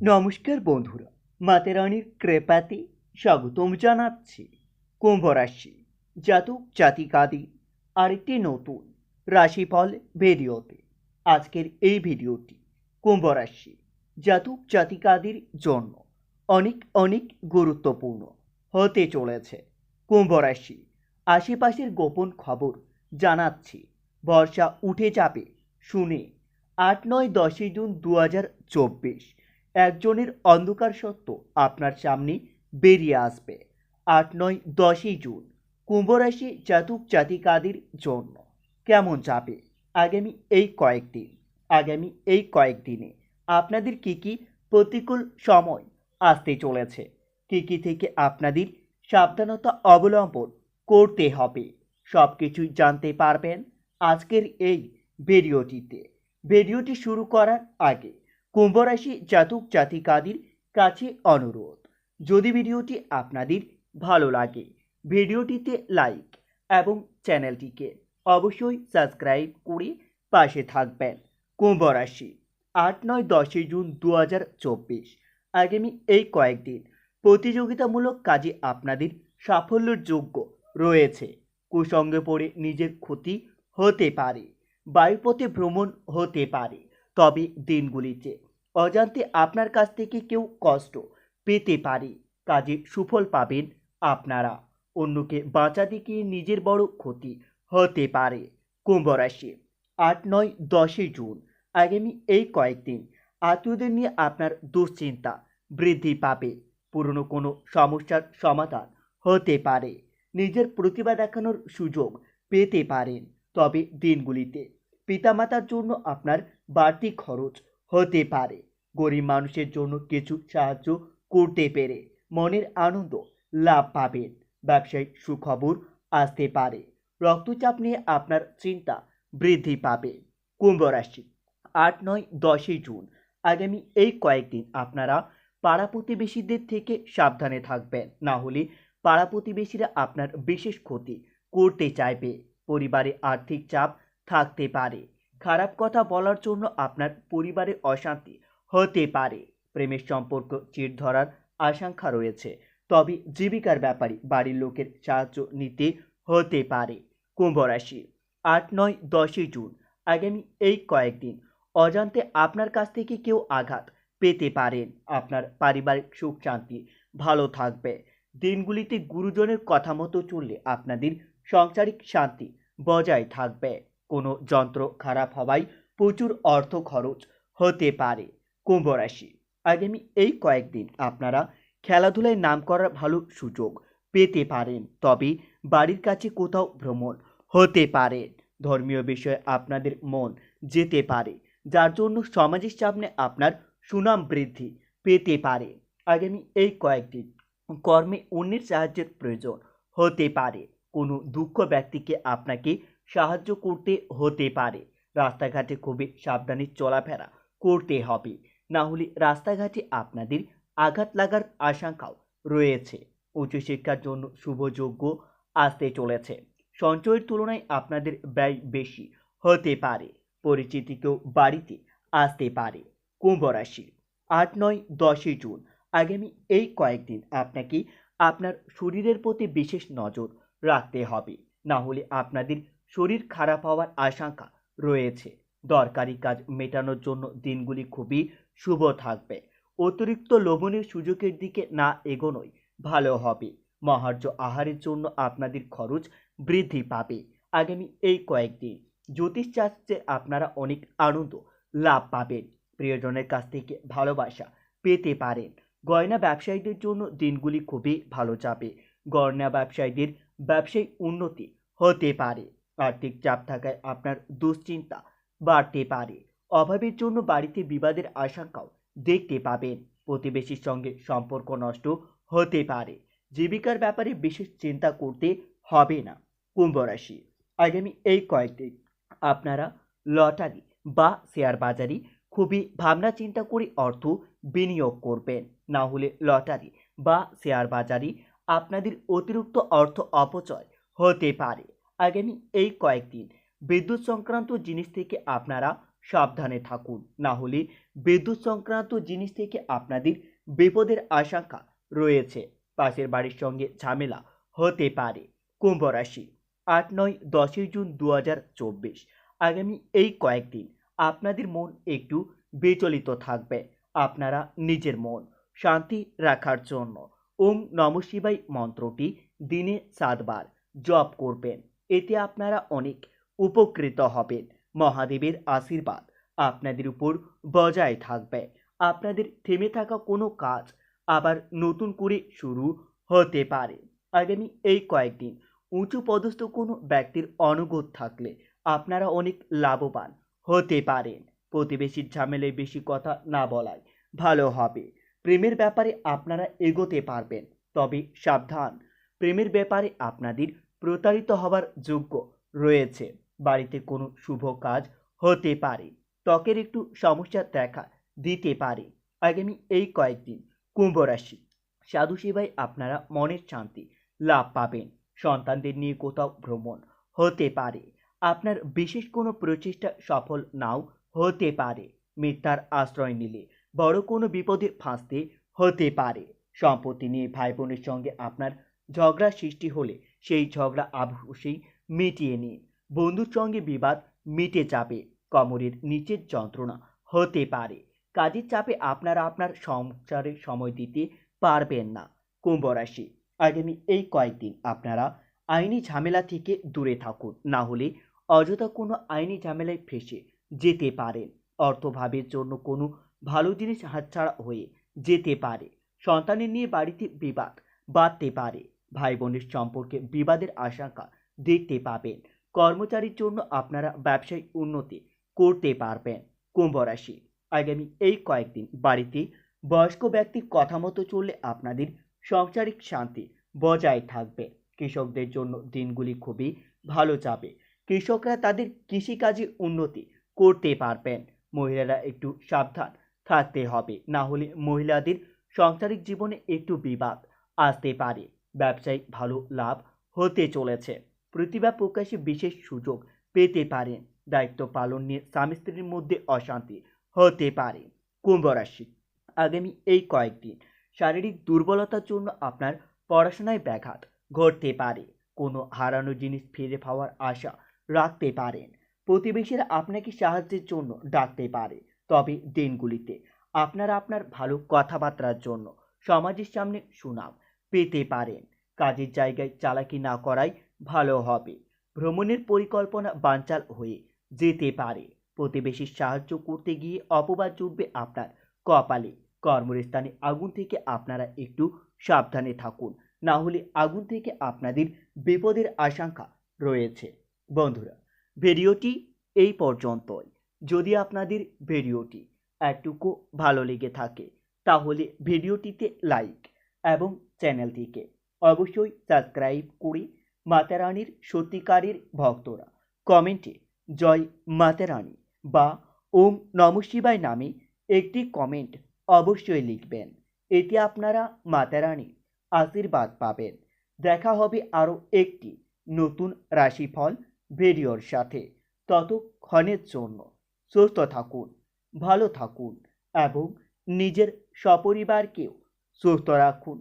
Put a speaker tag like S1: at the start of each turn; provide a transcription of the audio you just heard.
S1: নমস্কার বন্ধুরা মাতেরানির কৃপাতে স্বাগতম জানাচ্ছি কুম্ভ রাশি জাতক জাতিকাদি আরেকটি নতুন রাশিফল ভিডিওতে। আজকের এই ভিডিওটি কুম্ভ রাশি জাতক জাতিকাদের জন্য অনেক অনেক গুরুত্বপূর্ণ হতে চলেছে। কুম্ভ রাশি আশেপাশের গোপন খবর জানাচ্ছি, বর্ষা উঠে যাবে শুনে আট নয় দশই জুন দু হাজার চব্বিশ একজনের অন্ধকার সত্য আপনার সামনে বেরিয়ে আসবে। আট নয় দশই জুন কুম্ভরাশি জাতক জাতিকাদের জন্য কেমন যাবে? আগামী এই কয়েকদিন, আগামী এই কয়েকদিনে আপনাদের কি কি প্রতিকূল সময় আসতে চলেছে? কি কি থেকে আপনাদের সাবধানতা অবলম্বন করতে হবে? সব কিছুই জানতে পারবেন আজকের এই ভিডিওটিতে। ভিডিওটি শুরু করার আগে কুম্ভরাশি জাতক জাতিকাদের কাছে অনুরোধ। যদি ভিডিওটি আপনাদের ভালো লাগে, ভিডিওটিতে লাইক এবং চ্যানেলটিকে অবশ্যই সাবস্ক্রাইব করে পাশে থাকবেন। কুম্ভ রাশি আট নয় দশই জুন দু হাজার চব্বিশ। আগামী এই কয়েকদিন প্রতিযোগিতামূলক কাজে আপনাদের সাফল্যের যোগ্য রয়েছে। কুসঙ্গে পড়ে নিজের ক্ষতি হতে পারে, বায়ুপথে ভ্রমণ হতে পারে। তবে দিনগুলিতে। অজান্তে আপনার কাছ থেকে কেউ কষ্ট পেতে পারে, কাজে সুফল পাবেন আপনারা। অন্যকে বাঁচাতে গিয়ে নিজের বড় ক্ষতি হতে পারে। কুম্ভ রাশি, আট, নয়, দশই জুন। আগামী এই কয়েকদিন আত্মীয়দের নিয়ে আপনার দুশ্চিন্তা বৃদ্ধি পাবে। পুরনো কোনো সমস্যার সমাধান হতে পারে। নিজের প্রতিভা দেখানোর সুযোগ পেতে পারেন। তবে দিনগুলিতে পিতামাতার জন্য আপনার বাড়তি খরচ হতে পারে। গরিব মানুষের জন্য কিছু সাহায্য করতে পেরে মনের আনন্দ লাভ পাবেন। ব্যবসায়িক সুখবর আসতে পারে। রক্তচাপ নিয়ে আপনার চিন্তা বৃদ্ধি পাবে। কুম্ভ রাশি, আট, নয়, দশই জুন। আগামী এই কয়েকদিন আপনারা পাড়া প্রতিবেশীদের থেকে সাবধানে থাকবেন। না হলে পাড়া প্রতিবেশীরা আপনার বিশেষ ক্ষতি করতে চাইবে। পরিবারে আর্থিক চাপ থাকতে পারে। খারাপ কথা বলার জন্য আপনার পরিবারে অশান্তি হতে পারে। প্রেমের সম্পর্ক চির ধরার আশঙ্কা রয়েছে। তবে জীবিকার ব্যাপারে বাড়ির লোকের সাহায্য নিতে হতে পারে। কুম্ভ রাশি, আট, নয়, দশই জুন। আগামী এই কয়েকদিন অজান্তে আপনার কাছ থেকে কেউ আঘাত পেতে পারেন। আপনার পারিবারিক সুখ শান্তি ভালো থাকবে। দিনগুলিতে গুরুজনের কথা মতো চললে আপনাদের সাংসারিক শান্তি বজায় থাকবে। কোনো যন্ত্র খারাপ হওয়ায় প্রচুর অর্থ খরচ হতে পারে। কুম্ভ রাশি। আগামী এই কয়েকদিন আপনারা খেলাধুলায় নাম করার ভালো সুযোগ পেতে পারেন। তবে বাড়ির কাছে কোথাও ভ্রমণ হতে পারে। ধর্মীয় বিষয়ে আপনাদের মন যেতে পারে, যার জন্য সমাজের সামনে আপনার সুনাম বৃদ্ধি পেতে পারে। আগামী এই কয়েকদিন কর্মে অন্যের সাহায্যের প্রয়োজন হতে পারে। কোনো দুঃখ ব্যক্তিকে আপনাকে সাহায্য করতে হতে পারে। রাস্তাঘাটে খুবই সাবধানে চলাফেরা করতে হবে। না হলে রাস্তাঘাটে আপনাদের আঘাত লাগার আশঙ্কাও রয়েছে। উচ্চশিক্ষার জন্য শুভযোগ্য আসতে চলেছে। সঞ্চয়ের তুলনায় আপনাদের ব্যয় বেশি হতে পারে। পরিচিতি কেউ বাড়িতে আসতে পারে। কুম্ভ রাশি, আট, নয়, দশই জুন। আগামী এই কয়েকদিন আপনাকে আপনার শরীরের প্রতি বিশেষ নজর রাখতে হবে। না হলে আপনাদের শরীর খারাপ হওয়ার আশঙ্কা রয়েছে। দরকারি কাজ মেটানোর জন্য দিনগুলি খুবই শুভ থাকবে। অতিরিক্ত লোভনীয় সুযোগের দিকে না এগোনোই ভালো হবে। মহার্য আহারের জন্য আপনাদের খরচ বৃদ্ধি পাবে। আগামী এই কয়েকদিন জ্যোতিষশাস্ত্রে আপনারা অনেক আনন্দ লাভ পাবেন। প্রিয়জনের কাছ থেকে ভালোবাসা পেতে পারেন। গয়না ব্যবসায়ীদের জন্য দিনগুলি খুবই ভালো যাবে। গয়না ব্যবসায়ীদের ব্যবসায়িক উন্নতি হতে পারে। আর্থিক চাপ থাকায় আপনার দুশ্চিন্তা বাড়তে পারে। অভাবের জন্য বাড়িতে বিবাদের আশঙ্কাও দেখতে পাবেন। প্রতিবেশীর সঙ্গে সম্পর্ক নষ্ট হতে পারে। জীবিকার ব্যাপারে বিশেষ চিন্তা করতে হবে না। কুম্ভ রাশি। আগামী এই কয়েকদিন আপনারা লটারি বা শেয়ার বাজারে খুবই ভাবনা চিন্তা করে অর্থ বিনিয়োগ করবেন। না হলে লটারি বা শেয়ার বাজারে আপনাদের অতিরিক্ত অর্থ অপচয় হতে পারে। আগামী এই কয়েকদিন বিদ্যুৎ সংক্রান্ত জিনিস থেকে আপনারা সাবধানে থাকুন। না হলে বিদ্যুৎ সংক্রান্ত জিনিস থেকে আপনাদের বিপদের আশঙ্কা রয়েছে। পাশের বাড়ির সঙ্গে ঝামেলা হতে পারে। কুম্ভ রাশি, আট নয় দশই জুন দু হাজার চব্বিশ আগামী এই কয়েকদিন আপনাদের মন একটু বিচলিত থাকবে। আপনারা নিজের মন শান্তি রাখার জন্য। ওম নম শিবাই মন্ত্রটি দিনে সাতবার জপ করবেন। এতে আপনারা অনেক উপকৃত হবেন। মহাদেবের আশীর্বাদ আপনাদের উপর বজায় থাকবে। আপনাদের থেমে থাকা কোনো কাজ আবার নতুন করে শুরু হতে পারে। আগামী এই কয়েকদিন উঁচু পদস্থ কোনো ব্যক্তির অনুগত থাকলে আপনারা অনেক লাভবান হতে পারেন। প্রতিবেশীর ঝামেলায় বেশি কথা না বলায় ভালো হবে। প্রেমের ব্যাপারে আপনারা এগোতে পারবেন, তবে সাবধান। প্রেমের ব্যাপারে আপনাদের প্রতারিত হবার যোগ্য রয়েছে। বাড়িতে কোনো শুভ কাজ হতে পারে। ত্বকের একটু সমস্যা দেখা দিতে পারে। আগামী এই কয়েকদিন কুম্ভ রাশি। সাধু সেবায় আপনারা মনের শান্তি লাভ পাবেন। সন্তানদের নিয়ে কোথাও ভ্রমণ হতে পারে। আপনার বিশেষ কোনো প্রচেষ্টা সফল নাও হতে পারে। মিথ্যার আশ্রয় নিলে বড় কোনো বিপদে ফাঁসতে হতে পারে। সম্পত্তি নিয়ে ভাই বোনের সঙ্গে আপনার ঝগড়া সৃষ্টি হলে সেই ঝগড়া অবশ্যই মিটিয়ে নিন। বন্ধুর সঙ্গে বিবাদ মিটে যাবে। কোমরের নিচের যন্ত্রণা হতে পারে। কাজের চাপে আপনারা আপনার সংসারে সময় দিতে পারবেন না। কুম্ভ রাশি, আগামী এই কয়েকদিন আপনারা আইনি ঝামেলা থেকে দূরে থাকুন। না হলে অযথা কোনো আইনি ঝামেলায় ফেসে যেতে পারেন। অর্থভাবের জন্য কোনো ভালো জিনিস হাতছাড়া হয়ে যেতে পারে। সন্তানের নিয়ে বাড়িতে বিবাদ বাড়তে পারে। ভাই বোনের সম্পর্কে বিবাদের আশঙ্কা দেখতে পাবেন। কর্মচারীর জন্য আপনারা ব্যবসায় উন্নতি করতে পারবেন কুম্ভ রাশি। আগামী এই কয়েকদিন বাড়িতে বয়স্ক ব্যক্তির কথা মতো চললে আপনাদের সাংসারিক শান্তি বজায় থাকবে। কৃষকদের জন্য দিনগুলি খুবই ভালো যাবে। কৃষকরা তাদের কৃষিকাজে উন্নতি করতে পারবেন। মহিলারা একটু সাবধান থাকতে হবে। না হলে মহিলাদের সাংসারিক জীবনে একটু বিবাদ আসতে পারে। ব্যবসায়িক ভালো লাভ হতে চলেছে। প্রতিভা প্রকাশে বিশেষ সুযোগ পেতে পারেন দায়িত্ব পালন নিয়ে স্বামী স্ত্রীর মধ্যে অশান্তি হতে পারে। কুম্ভ রাশি। আগামী এই কয়েকদিন শারীরিক দুর্বলতার জন্য আপনার পড়াশোনায় ব্যাঘাত ঘটতে পারে। কোনো হারানো জিনিস ফিরে পাওয়ার আশা রাখতে পারেন। প্রতিবেশীরা আপনাকে সাহায্যের জন্য ডাকতে পারে। তবে দিনগুলিতে আপনারা আপনার ভালো কথাবার্তার জন্য সমাজের সামনে সুনাম পেতে পারেন। কাজের জায়গায় চালাকি না করাই ভালো হবে। ভ্রমণের পরিকল্পনা বানচাল হয়ে যেতে পারে। প্রতিবেশীর সাহায্য করতে গিয়ে অপবাদ জুটবে আপনার কপালে। কর্মস্থানে আগুন থেকে আপনারা একটু সাবধানে থাকুন। না হলে আগুন থেকে আপনাদের বিপদের আশঙ্কা রয়েছে। বন্ধুরা, ভিডিওটি এই পর্যন্তই। যদি আপনাদের ভিডিওটি একটুকু ভালো লেগে থাকে, তাহলে ভিডিওটিতে লাইক এবং চ্যানেলটিকে। অবশ্যই সাবস্ক্রাইব করে মাতারানির সত্যিকারের ভক্তরা কমেন্টে জয় মাতারানী বা ওম নম শিবায় নামে একটি কমেন্ট অবশ্যই লিখবেন। এতে আপনারা মাতারানীর আশীর্বাদ পাবেন। দেখা হবে আরও একটি নতুন রাশিফল ভিডিওর সাথে। ততক্ষণের জন্য সুস্থ থাকুন, ভালো থাকুন এবং নিজের সপরিবারকেও সুস্থ রাখুন